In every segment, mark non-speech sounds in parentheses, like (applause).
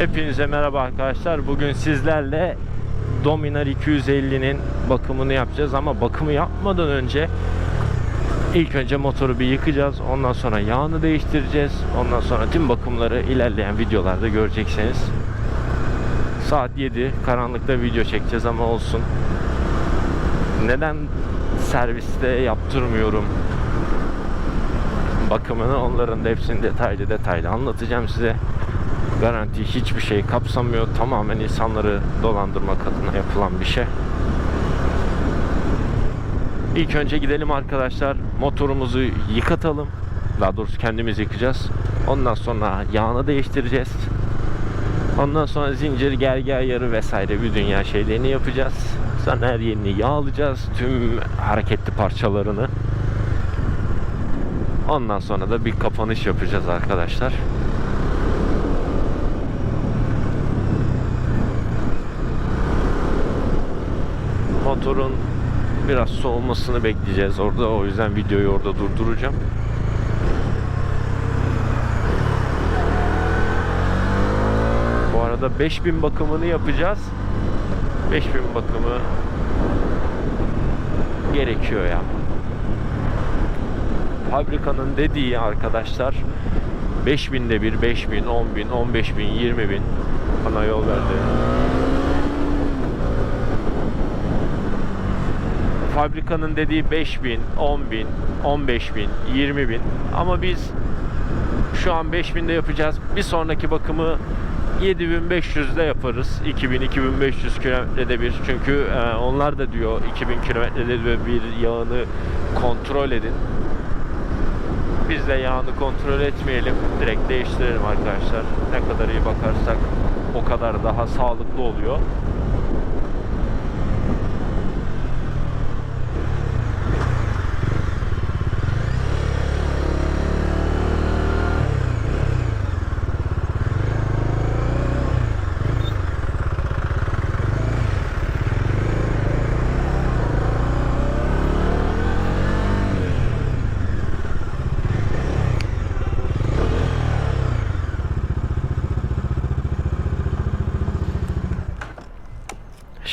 Hepinize merhaba arkadaşlar. Bugün sizlerle Dominar 250'nin bakımını yapacağız ama bakımı yapmadan önce ilk önce motoru bir yıkacağız. Ondan sonra yağını değiştireceğiz. Ondan sonra tüm bakımları ilerleyen videolarda göreceksiniz. Saat 7. Karanlıkta video çekeceğiz ama olsun. Neden serviste yaptırmıyorum bakımını onların da hepsini detaylı detaylı anlatacağım size. Garanti hiçbir şey kapsamıyor. Tamamen insanları dolandırmak adına yapılan bir şey. İlk önce gidelim arkadaşlar. Motorumuzu yıkatalım. Daha doğrusu kendimiz yıkacağız. Ondan sonra yağını değiştireceğiz. Ondan sonra zincir, gergi ayarı vesaire bir dünya şeylerini yapacağız. Sonra her yerini yağlayacağız. Tüm hareketli parçalarını. Ondan sonra da bir kapanış yapacağız arkadaşlar. Motorun biraz soğumasını bekleyeceğiz orada. O yüzden videoyu orada durduracağım. Bu arada 5000 bakımını yapacağız. 5000 bakımı gerekiyor ya. Fabrikanın dediği arkadaşlar 5000'de bir 5000, 10.000, 15.000, 20.000 bana yol verdi. Fabrikanın dediği 5000, 10.000, 15.000, 20.000 ama biz şu an 5000'de yapacağız. Bir sonraki bakımı 7500'de yaparız. 2000-2500 kilometrede bir. Çünkü e, onlar da diyor 2000 kilometrede bir yağını kontrol edin. Biz de yağını kontrol etmeyelim. Direkt değiştirelim arkadaşlar. Ne kadar iyi bakarsak o kadar daha sağlıklı oluyor.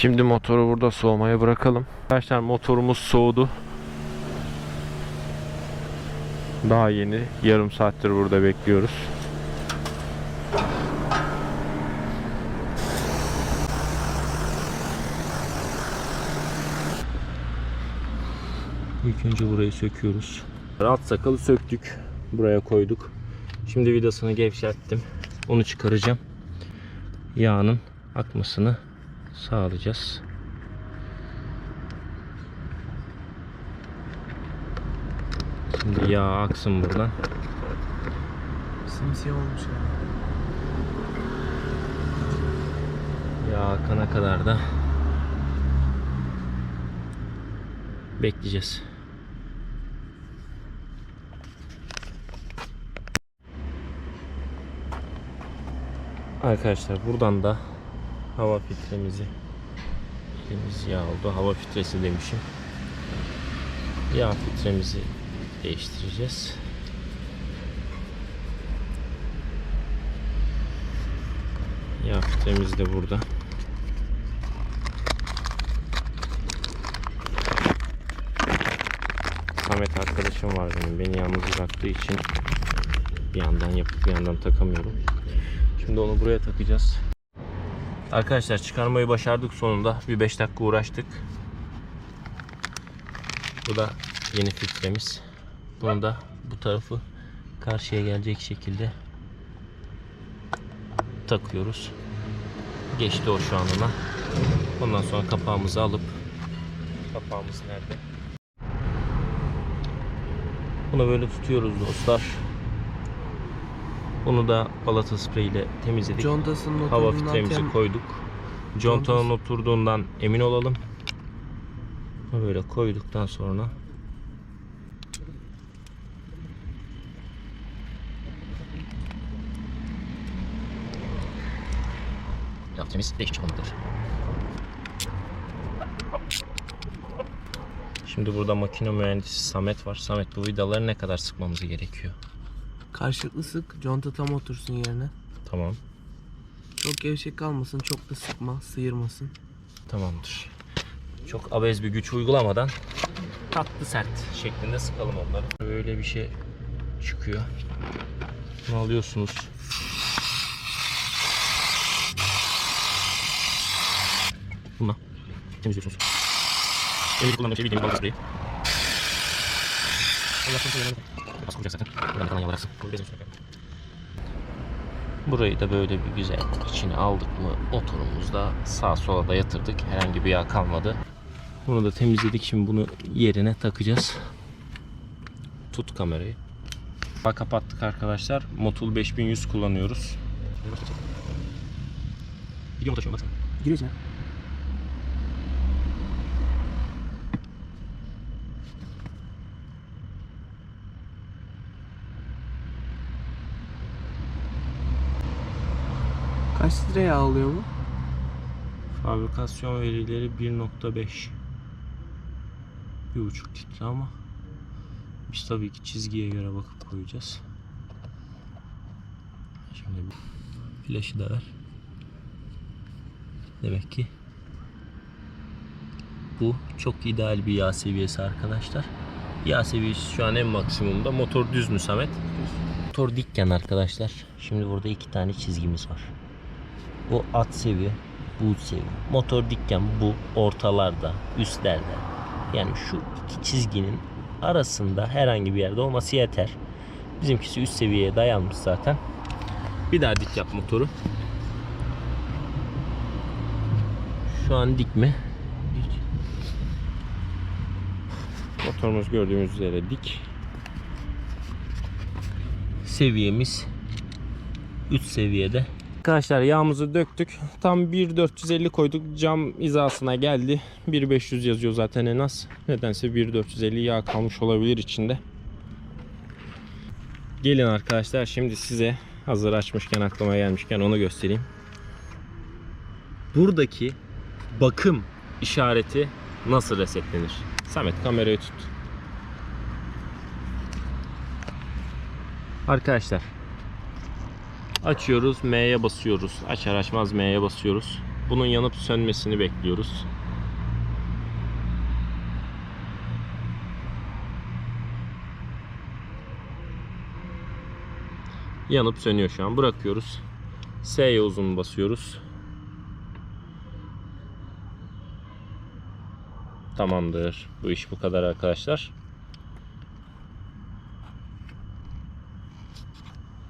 Şimdi motoru burada soğumaya bırakalım. Arkadaşlar motorumuz soğudu. Daha yeni. Yarım saattir burada bekliyoruz. İlk önce burayı söküyoruz. Alt sakalı söktük. Buraya koyduk. Şimdi vidasını gevşettim. Onu çıkaracağım. Yağının akmasını sağlayacağız. Şimdi yağ aksın buradan. Simsiyah olmuş ya. Yağ akana kadar da bekleyeceğiz. Arkadaşlar buradan da hava filtremizi elimiz yağ oldu. Hava filtresi demişim. Yağ filtremizi değiştireceğiz. Yağ filtremiz de burada. Samet arkadaşım var benim. Beni yalnız bıraktığı için bir yandan yapıp bir yandan takamıyorum. Şimdi onu buraya takacağız. Arkadaşlar çıkarmayı başardık sonunda. Bir 5 dakika uğraştık. Bu da yeni filtremiz. Bunu da bu tarafı karşıya gelecek şekilde takıyoruz. Geçti o şu an ona. Ondan sonra kapağımızı alıp kapağımız nerede? Bunu böyle tutuyoruz dostlar. Bunu da balata sprey ile temizledik. Contasının Hava filtremizi tem- koyduk. Contanın oturduğundan emin olalım. Böyle koyduktan sonra yaptığımız değişik olmalıdır. Şimdi burada makine mühendisi Samet var. Samet bu vidaları ne kadar sıkmamız gerekiyor? Karşılıklı sık. Conta tam otursun yerine. Tamam. Çok gevşek kalmasın, çok da sıkma, sıyırmasın. Tamamdır. Çok abez bir güç uygulamadan tatlı sert şeklinde sıkalım onları. Böyle bir şey çıkıyor. Bunu alıyorsunuz. Bununla temizliyorsunuz. Evde kullandığım şey bildiğim balık spreyi. Allah'tan sonra yanına- Az kuracak zaten. Buradan kalan yavraksın. Bunu. Burayı da böyle bir güzel içine aldık mı motorumuzda sağa sola da yatırdık. Herhangi bir yağ kalmadı. Bunu da temizledik. Şimdi bunu yerine takacağız. Tut kamerayı. Bak kapattık arkadaşlar. Motul 5100 kullanıyoruz. Gidiyor mu taşıyorum baksana. Gireceğim. Kaç litre yağ alıyor bu? Fabrikasyon verileri 1.5 1.5 litre ama biz tabii ki çizgiye göre bakıp koyacağız. Şimdi bir flaşı da ver. Demek ki bu çok ideal bir yağ seviyesi arkadaşlar. Yağ seviyesi şu an en maksimumda. Motor düz mü Samet? Motor dikken arkadaşlar. Şimdi burada iki tane çizgimiz var. Bu at seviye, bu uç seviye. Motor dikken bu ortalarda, üstlerde. Yani şu iki çizginin arasında herhangi bir yerde olması yeter. Bizimkisi üst seviyeye dayanmış zaten. Bir daha dik yap motoru. Şu an dik mi? Dik. Motorumuz gördüğümüz üzere dik. Seviyemiz üst seviyede. Arkadaşlar yağımızı döktük. Tam 1.450 koyduk. Cam hizasına geldi. 1.500 yazıyor zaten en az. Nedense 1.450 yağ kalmış olabilir içinde. Gelin arkadaşlar şimdi size hazır açmışken aklıma gelmişken onu göstereyim. Buradaki bakım işareti nasıl resetlenir? Samet kamerayı tut. Arkadaşlar Açıyoruz, M'ye basıyoruz. Açar açmaz M'ye basıyoruz. Bunun yanıp sönmesini bekliyoruz. Yanıp sönüyor şu an. Bırakıyoruz. S'ye uzun basıyoruz. Tamamdır. Bu iş bu kadar arkadaşlar.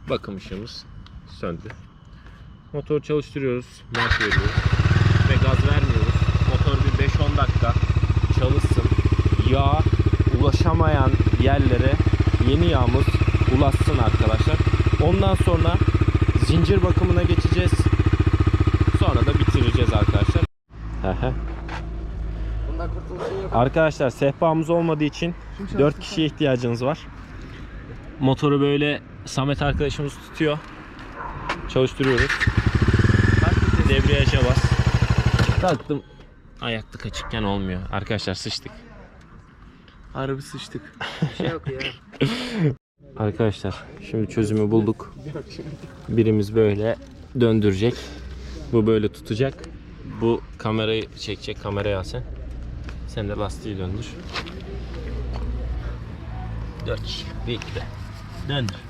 Bakım ışığımız söndü. Motor çalıştırıyoruz. Marş veriyoruz. Ve gaz vermiyoruz. Motor bir 5-10 dakika çalışsın. Yağ ulaşamayan yerlere yeni yağımız ulaşsın arkadaşlar. Ondan sonra zincir bakımına geçeceğiz. Sonra da bitireceğiz arkadaşlar. Arkadaşlar sehpamız olmadığı için 4 kişiye ihtiyacınız var. Motoru böyle Samet arkadaşımız tutuyor. Çalıştırıyoruz. Debriyaja bas. Taktım. Ayaklık açıkken olmuyor. Arkadaşlar sıçtık. Harbi sıçtık. (laughs) Bir şey yok ya. Arkadaşlar şimdi çözümü bulduk. Birimiz böyle döndürecek. Bu böyle tutacak. Bu kamerayı çekecek. Kamerayı al sen. Sen de lastiği döndür. 4 kişi. Bir iki. Döndür.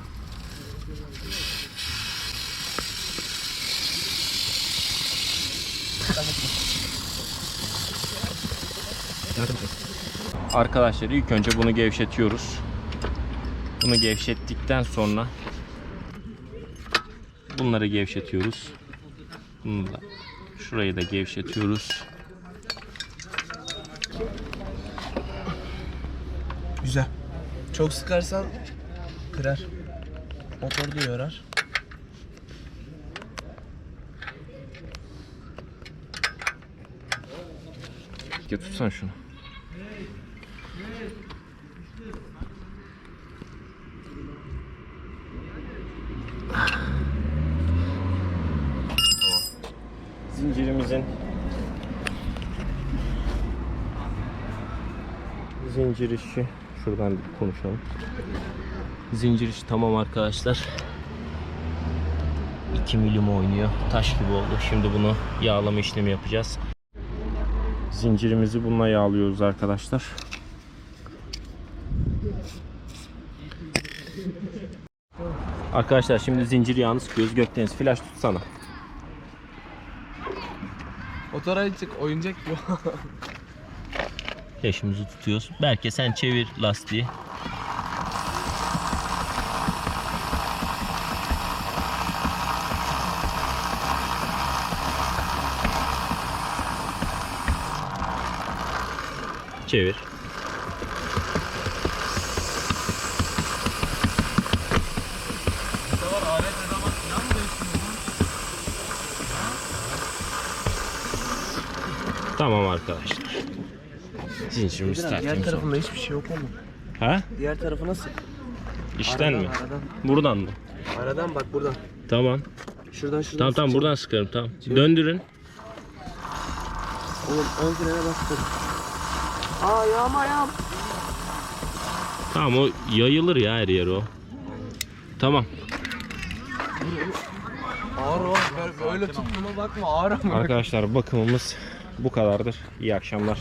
Arkadaşlar ilk önce bunu gevşetiyoruz. Bunu gevşettikten sonra bunları gevşetiyoruz. Bunu da şurayı da gevşetiyoruz. Güzel. Çok sıkarsan kırar. Motor da yorar. Ya tutsan şunu. Zincirimizin zincir işi şuradan bir konuşalım. Zincir işi tamam arkadaşlar. 2 milim oynuyor. Taş gibi oldu. Şimdi bunu yağlama işlemi yapacağız. Zincirimizi bununla yağlıyoruz arkadaşlar. Arkadaşlar şimdi zincir yağını sıkıyoruz. Gökdeniz flash tutsana. Motora çık oyuncak bu. (laughs) Flash'ımızı tutuyoruz. Belki sen çevir lastiği. Çevir. Tamam arkadaşlar. Zincirimiz Diğer tertemiz oldu. tarafında hiçbir şey yok oğlum. Ha? Diğer tarafı nasıl? İşten aradan, mi? Aradan. Buradan mı? Aradan bak buradan. Tamam. Şuradan şuradan. Tamam tamam buradan sıkarım tamam. Döndürün. Oğlum ön frene bastım. Ayağım ayağım. Tamam o yayılır ya her yer o. Tamam. Ağır o. Böyle tuttuğuma bakma ağır ama. Arkadaşlar bakımımız bu kadardır. İyi akşamlar.